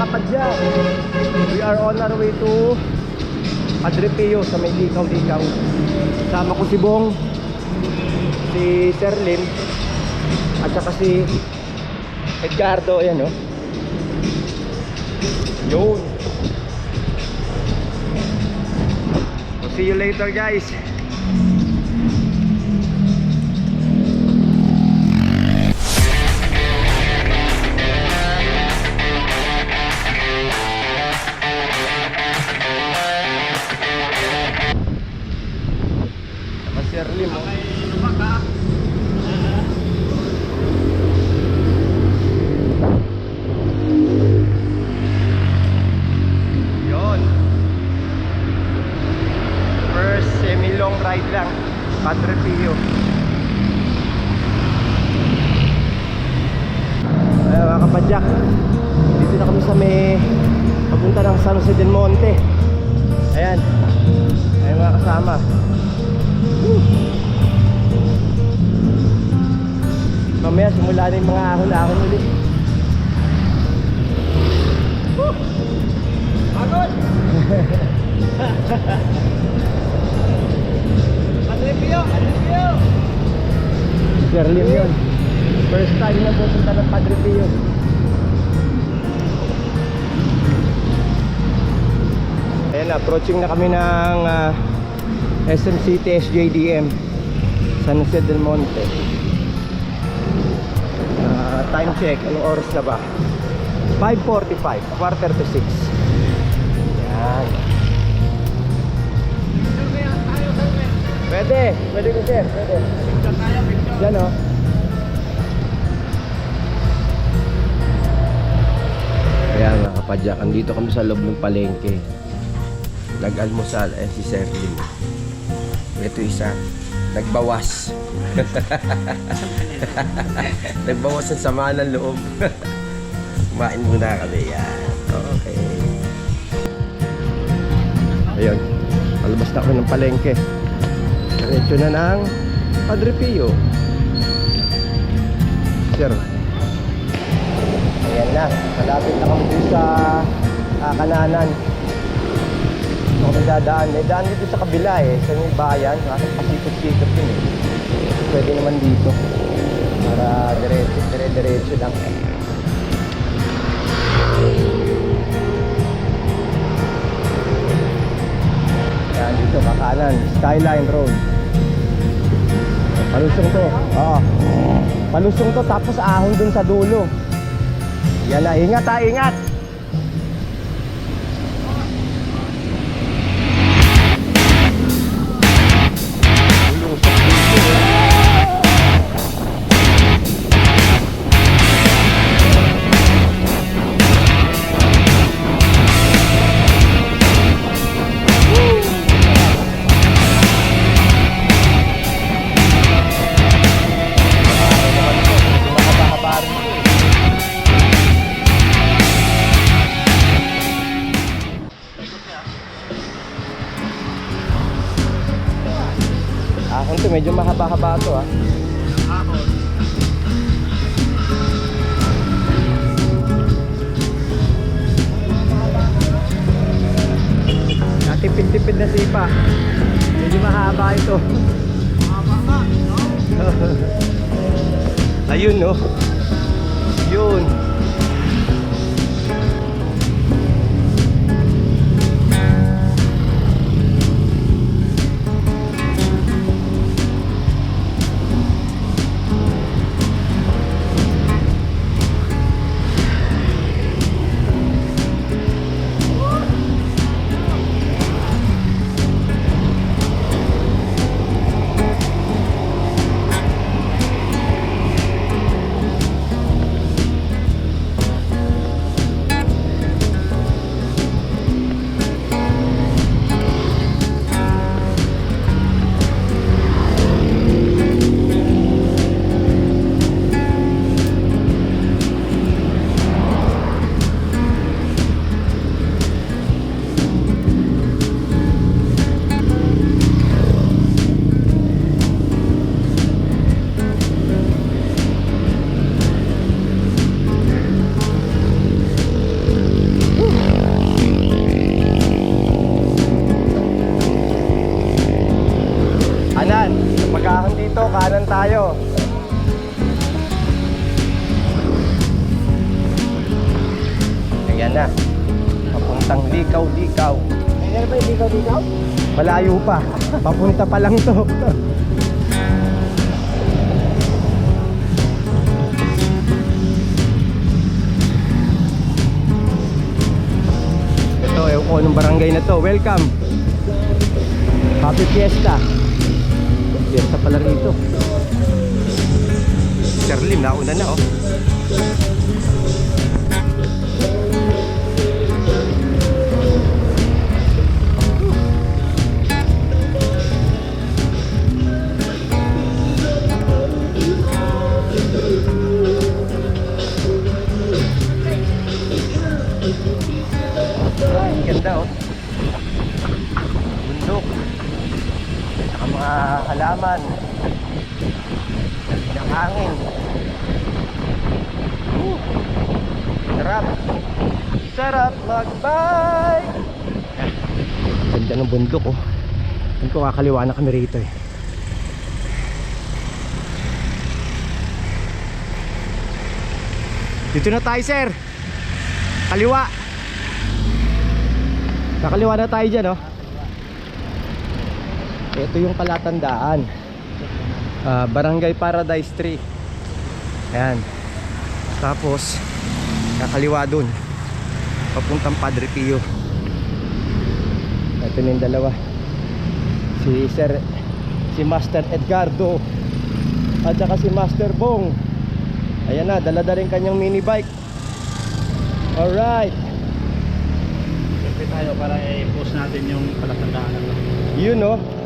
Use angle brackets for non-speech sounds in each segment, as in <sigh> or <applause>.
kapadya. We are on our way to Padre Pio sa may likaw-likaw. Kasama ko si Bong, si Serlin, at saka si Edgardo, ayan oh. Yun. So, see you later guys. Ride lang. Padre Pio. Ayun mga kapadyak. Dito na kami sa may papunta ng San Jose del Monte. Ayan. Ayun mga kasama. Woo. Mamaya simula na yung mga ahon-ahon ulit. Pagod! <laughs> Padrepio! Sherlim yun. First time na pupunta ng Padre Pio. Ayan, approaching na kami ng ah, SM City SJDM San Jose del Monte. Ah, time check, anong oras na ba? 5.45, quarter to 6. Yan. Pwede, pwede ko sir, pwede. Yan o. Ayan mga kapadyak, andito kami sa loob ng palengke. Nag-almusal, eh si Sir Lim. Ito isa, nagbawas. <laughs> nagbawas ng sama ng loob. <laughs> Kumain muna kami yan. Okay. Ayun, palabas na ako ng palengke. Diretso na ng Padre Pio. Sir. Ayan na, malapit na kami sa ah, kananan. Ito kami dadaan. May daan dito sa kabila eh, sa may bayan. Kaso pasikot-sikot yun eh. Pwede naman dito. Para diretso, dire-diretso lang. Yan dito, kakanan. Skyline Road. Palusong to. Oo. Palusong to tapos ahon dun sa dulo. Yan na, ingat ha, ingat. Medyo mahaba-haba to ah. Natipid-tipid na sipa. Medyo mahaba ito. <laughs> Ayun no. Yun. Tayo. Ayan na. Papuntang likaw-likaw. Ayan ba ka dito? Malayo pa. Papunta pa lang to. Ito, ewan ko anong barangay na to. Welcome. Happy Fiesta. Fiesta pala rito. Sherlyn, nauna na oh. Ay, ganda oh. Mga halaman. Ng hangin. Uh, sarap. Sarap mag-bike. Ganda ng bundok oh. Hindi ko kakaliwa na kami rito eh. Dito na tayo sir. Kaliwa. Nakaliwa na tayo dyan, oh. Ito yung palatandaan. Ah, Barangay Paradise 3. Ayan. Tapos, nakaliwa dun. Papuntang Padre Pio. Ito na yung dalawa. Si Sir, si Master Edgardo. At saka si Master Bong. Ayan na, dala-dala rin kanyang mini bike. Alright. Siyempre tayo para i-post natin yung palatandaan Yun no.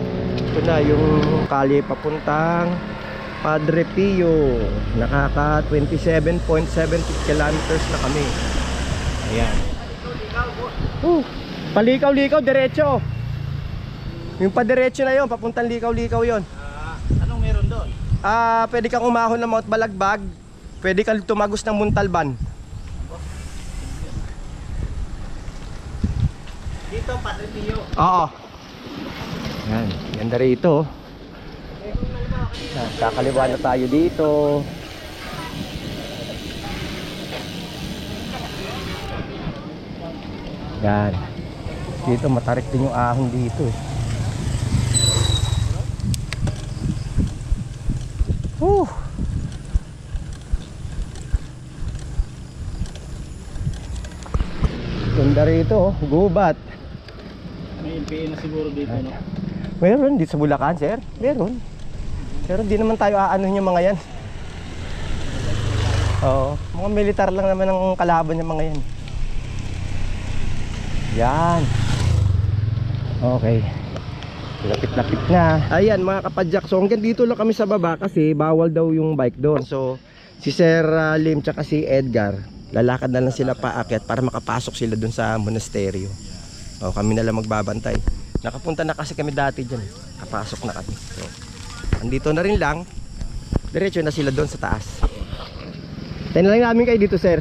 Ito na yung kali papuntang Padre Pio. Nakaka 27.70 kilometers na kami. Ayan. Uh, palikaw-likaw diretso. Yung padiretso na yon, papuntang likaw-likaw yon. Ah, anong meron doon? Ah, pwede kang umahon ng Mount Balagbag. Pwede kang tumagos ng Muntalban. Dito, Padre Pio. Oo. Yan, ganda rito. Kakaliwa na tayo dito. Yan. Dito matarik din yung ahon dito. eh. Whew. Ganda rito, oh. gubat. May LPA na siguro dito, no? Meron dito sa Bulacan, sir. Meron. Pero di naman tayo aanon yung mga yan. Oo. Mga militar lang naman ang kalaban yung mga yan. Yan. Okay. Lapit-lapit na. Ayan mga kapadyak. So hanggang dito lang kami sa baba kasi bawal daw yung bike doon. So si Sir uh, Lim tsaka si Edgar lalakad na lang sila paakyat para makapasok sila doon sa monasteryo. O kami na lang magbabantay. Nakapunta na kasi kami dati dyan. Kapasok na kami. So, andito na rin lang. Diretso na sila doon sa taas. Tayo lang namin kayo dito, sir.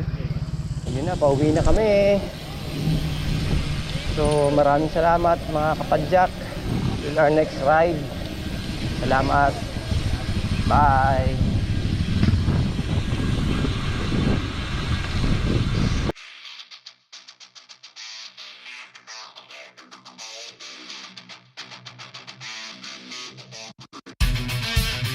Yun na, pauwi na kami. So, maraming salamat mga kapadyak. Till our next ride. Salamat. Bye.